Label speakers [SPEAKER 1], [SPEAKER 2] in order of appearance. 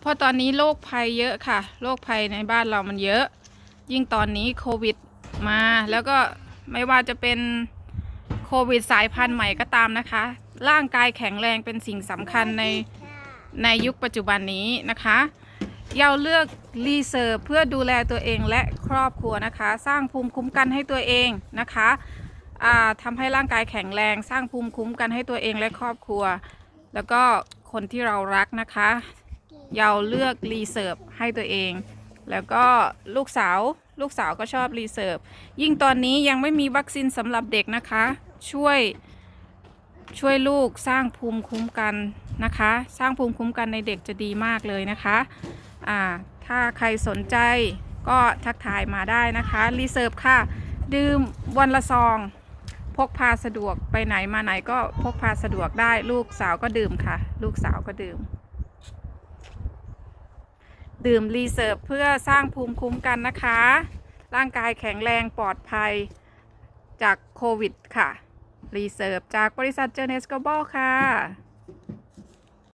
[SPEAKER 1] เพราะตอนนี้โรคภัยเยอะค่ะโรคภัยในบ้านเรามันเยอะ ยิ่งตอนนี้โควิดมาแล้วก็ไม่ว่าจะเป็นโควิดสายพันธุ์ใหม่ก็ตามนะคะ ร่างกายแข็งแรงเป็นสิ่งสำคัญในในยุคปัจจุบันนี้นะคะเยาเลือกรีเซิร์ฟเพื่อดูแลตัวเองและครอบครัวนะคะ สร้างภูมิคุ้มกันให้ตัวเองนะคะอ่าทำให้ร่างกายแข็งแรง สร้างภูมิคุ้มกันให้ตัวเองและครอบครัว แล้วก็คนที่เรารักนะคะ เยาเลือกรีเซิร์ฟให้ตัวเอง แล้วก็ลูกสาวลูกสาวก็ชอบรีเซิร์ฟยิ่งตอนนี้ยังไม่มีวัคซีนสำหรับเด็กนะคะ ช่วยช่วยลูกสร้างภูมิคุ้มกันนะคะ สร้างภูมิคุ้มกันในเด็กจะดีมากเลยนะคะอ่าถ้าใครสนใจก็ทักทายมาได้นะคะรีเซิร์ฟค่ะ ดื่มวันละซอง พกพาสะดวกไปไหนมาไหนก็พกพาสะดวกได้ ลูกสาวก็ดื่มค่ะ ลูกสาวก็ดื่ม ดื่มรีเซิร์ฟเพื่อสร้างภูมิคุ้มกันนะคะ ร่างกายแข็งแรงปลอดภัยจากโควิดค่ะรีเซิร์ฟจากบริษัทเจเนสโกบอลค่ะ